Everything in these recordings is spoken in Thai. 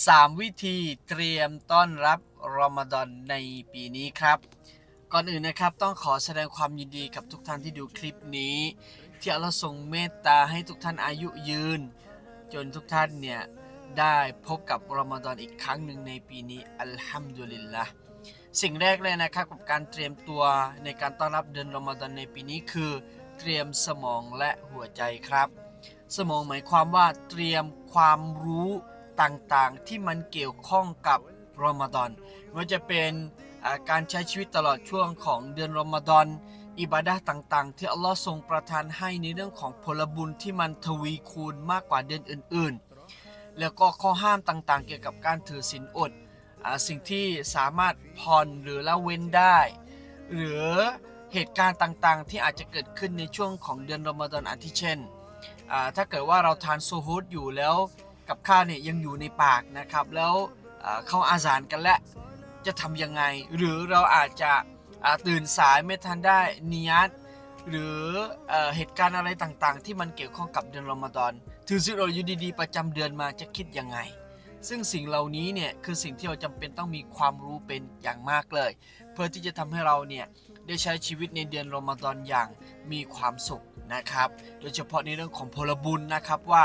3 วิธีเตรียมต้อนรับรอมฎอนในปีนี้ครับ ก่อนอื่นนะครับต้องขอแสดงความยินดีกับทุกท่านที่ดูคลิปนี้ ที่อัลลอฮ์ทรงเมตตาให้ทุกท่านอายุยืน จนทุกท่านเนี่ย ได้พบกับรอมฎอนอีกครั้งหนึ่งในปีนี้ อัลฮัมดุลิลละสิ่งแรกเลยนะครับกับการเตรียมตัวในการต้อนรับเดือนรอมฎอนในปีนี้คือ เตรียมสมองและหัวใจครับ สมองหมายความว่าเตรียมความรู้ ต่างๆ ที่มันเกี่ยวข้องกับรอมฎอนไม่ว่าจะเป็นการใช้ชีวิตตลอดช่วงของเดือนรอมฎอนอิบาดะต่างๆ ที่อัลลอฮ์ทรงประทานให้ในเรื่องของผลบุญที่มันทวีคูณมากกว่าเดือนอื่นๆ แล้วก็ข้อห้ามต่างๆ เกี่ยวกับการถือศีลอดสิ่งที่สามารถผ่อนหรือละเว้นได้ หรือเหตุการณ์ต่างๆ ที่อาจจะเกิดขึ้นในช่วงของเดือนรอมฎอนอาทิเช่น ถ้าเกิดว่าเราทานซูฮูดอยู่แล้ว กับข้าวเนี่ยยังอยู่ในปากนะครับ แล้วเข้าอาซานกันแล้วจะทำยังไง หรือเราอาจจะตื่นสายไม่ทันได้นียดหรือเอเหตุการณ์อะไรต่างๆ ที่มันเกี่ยวข้องกับเดือนรอมฎอนถือสิเราอยู่ดีๆ ประจำเดือนมาจะคิดยังไง ซึ่งสิ่งเหล่านี้เนี่ยคือสิ่งที่เราจำเป็นต้องมีความรู้เป็นอย่างมากเลย เพื่อที่จะทำให้เราเนี่ยได้ใช้ชีวิตในเดือนรอมฎอนอย่างมีความสุขนะครับ โดยเฉพาะในเรื่องของพลบุญนะครับว่า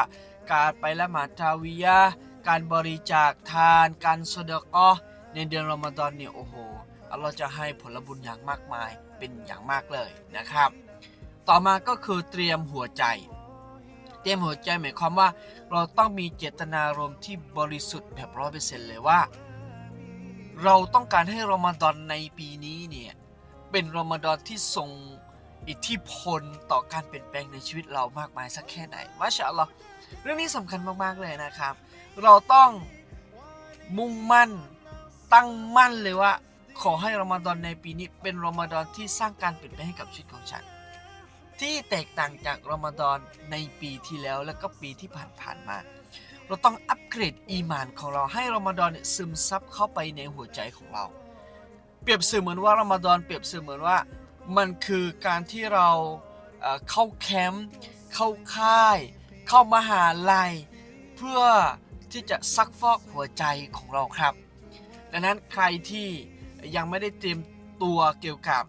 การไปละหมาดทาวิยะการบริจาคทาน การสดกอในเดือนรอมฎอนเนี่ยโอ้โหอัลลอฮ์จะให้ผลบุญอย่างมากมายเป็นอย่างมากเลยนะครับ ต่อมาก็คือเตรียมหัวใจ เตรียมหัวใจหมายความว่าเราต้องมีเจตนารมณ์ที่บริสุทธิ์แบบร้อยเปอร์เซ็นต์เลยว่า เราต้องการให้รอมฎอนในปีนี้เนี่ยเป็นรอมฎอนที่ทรงอิทธิพลต่อการเปลี่ยนแปลงในชีวิตเรามากมายสักแค่ไหนมาชาอัลลอฮ์ เรื่องนี้สำคัญมากๆเลยนะครับ เราต้องมุ่งมั่นตั้งมั่นเลยว่า ขอให้รอมฎอนในปีนี้เป็นรอมฎอนที่สร้างการเปลี่ยนแปลงให้กับชีวิตของฉัน ที่แตกต่างจากรอมฎอนในปีที่แล้วแล้วก็ปีที่ผ่านๆมา เราต้องอัปเกรดอีมานของเราให้รอมฎอนซึมซับเข้าไปในหัวใจของเรา เปรียบเสมือนว่ารอมฎอนเปรียบเสมือนว่ามันคือการที่เราเข้าแคมป์เข้าค่าย เข้ามหาลัย เพื่อที่จะซักฟอกหัวใจของเราครับ ดังนั้นใครที่ยังไม่ได้เตรียมตัวเกี่ยวกับ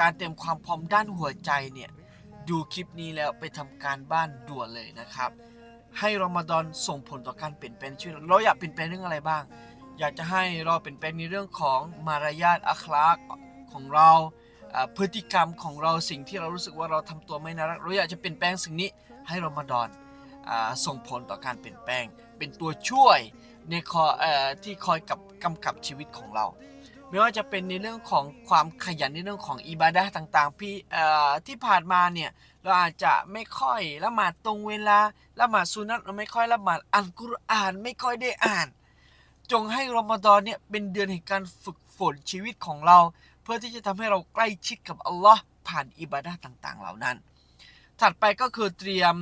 การเตรียมความพร้อมด้านหัวใจเนี่ยดูคลิปนี้แล้วไปทำการบ้านด่วนเลยนะครับ ให้รอมฎอนส่งผลต่อการเปลี่ยนแปลงชีวิตเราอยากเปลี่ยนแปลงเรื่องอะไรบ้าง อยากจะให้เราเปลี่ยนแปลงในเรื่องของมารยาทอัคลากของเราพฤติกรรมของเราสิ่งที่เรารู้สึกว่าเราทำตัวไม่น่ารักเราอยากจะเปลี่ยนแปลงสิ่งนี้ให้รอมฎอน ส่งผลต่อการเปลี่ยนแปลง เป็นตัวช่วยในคออที่คอยกับกำกับชีวิตของเรา ไม่ว่าจะเป็นในเรื่องของความขยันในเรื่องของอิบาดะต่างๆพี่ที่ผ่านมาเนี่ยเราอาจจะไม่ค่อยละหมาดตรงเวลาละหมาดสุนัตเราไม่ค่อยละหมาดอัลกุรอานไม่ค่อยได้อ่าน จงให้รอมฎอนเนี่ยเป็นเดือนแห่งการฝึกฝนชีวิตของเรา เพื่อที่จะทำให้เราใกล้ชิดกับอัลลอฮ์ผ่านอิบาดะต่างๆ เหล่านั้น ถัดไปก็คือเตรียม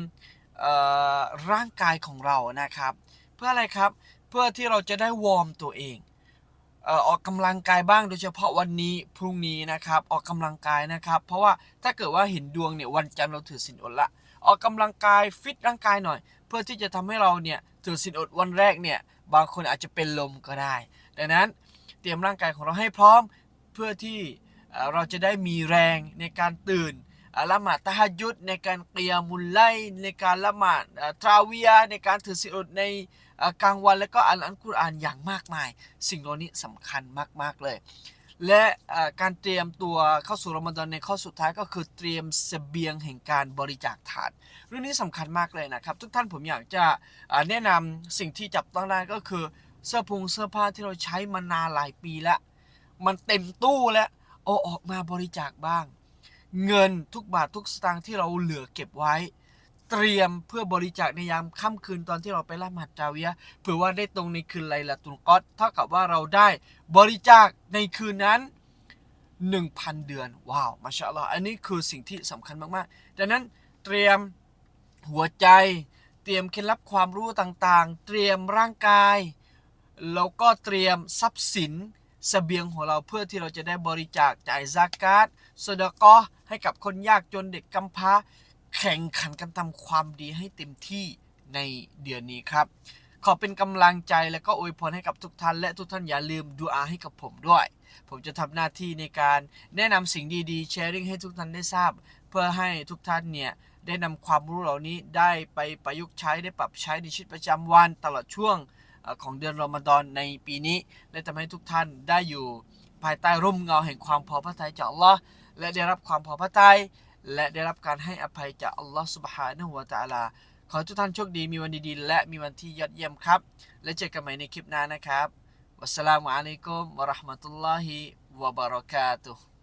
ร่างกายของเรานะครับ เพื่ออะไรครับเพื่อที่เราจะได้วอร์มตัวเองเออออกกำลังกายบ้างโดยเฉพาะวันนี้พรุ่งนี้นะครับ ออกกำลังกายนะครับ เพราะว่าถ้าเกิดว่าเห็นดวงเนี่ยวันจันทร์เราถือศีลอดละ ออกกำลังกายฟิตร่างกายหน่อย เพื่อที่จะทำให้เราเนี่ยถือศีลอดวันแรกเนี่ยบางคนอาจจะเป็นลมก็ได้ ดังนั้นเตรียมร่างกายของเราให้พร้อมเพื่อที่เราจะได้มีแรงในการตื่น ละหมาดตะฮัจยุดในการเกียมุลไลในการละหมาดอ่าทราวียในการถือศีลอดในกลางวันแล้วก็อ่านอัลกุรอานอย่างมากมาย สิ่งเหล่านี้สำคัญมากๆเลย และการเตรียมตัวเข้าสู่รอมฎอนในข้อสุดท้ายก็คือเตรียมเสบียงแห่งการบริจาคทาน เรื่องนี้สำคัญมากเลยนะครับ ทุกท่านผมอยากจะแนะนำสิ่งที่จับต้องได้ก็คือเสื้อพุงเสื้อผ้าที่เราใช้มานานหลายปีแล้ว มันเต็มตู้แล้วเอาออกมาบริจาคบ้าง เงินทุกบาททุกสตางค์ที่เราเหลือเก็บไว้ เตรียมเพื่อบริจาคในยามค่ำคืนตอนที่เราไปละหมาดจาวิยะเผื่อว่าได้ตรงในคืนไลลาตุลกอดเท่ากับว่าเราได้บริจาคในคืนนั้น 1,000 เดือน ว้าวมาชาอัลลอฮ์อันนี้คือสิ่งที่สำคัญมากๆ ดังนั้นเตรียมหัวใจเตรียมเคล็ดลับความรู้ต่างๆ เตรียมร่างกาย แล้วก็เตรียมทรัพย์สิน เสบียงของเราเพื่อที่เราจะได้บริจาคจ่ายซากาตสดกอฮ์ให้กับคนยากจนเด็กกำพร้า แข่งขันกันทำความดีให้เต็มที่ในเดือนนี้ครับ ขอเป็นกำลังใจและก็อวยพรให้กับทุกท่านและทุกท่านอย่าลืมดูอาให้กับผมด้วย ผมจะทำหน้าที่ในการแนะนำสิ่งดีๆแชร์ริ่งให้ทุกท่านได้ทราบ เพื่อให้ทุกท่านเนี่ยได้นำความรู้เหล่านี้ได้ไปประยุกต์ใช้ได้ปรับใช้ในชีวิตประจำวันตลอดช่วง ของเดือนรอมฎอนในปีนี้ และทำให้ทุกท่านได้อยู่ภายใต้ร่มเงาแห่งความพอพระทัยจากอัลลอ์และได้รับความพอพระทัยและได้รับการให้อภัยจากอัลลอฮ์สุบฮานะฮุวาตาลา ขอทุกท่านโชคดีมีวันดีๆและมีวันที่ยอดเยี่ยมครับ และเจอกันใหม่ในคลิปหน้านะครับวัสสลามุอะลัยกุมวะราะห์มะตุลลอฮิวะบะเราะกาตุฮ์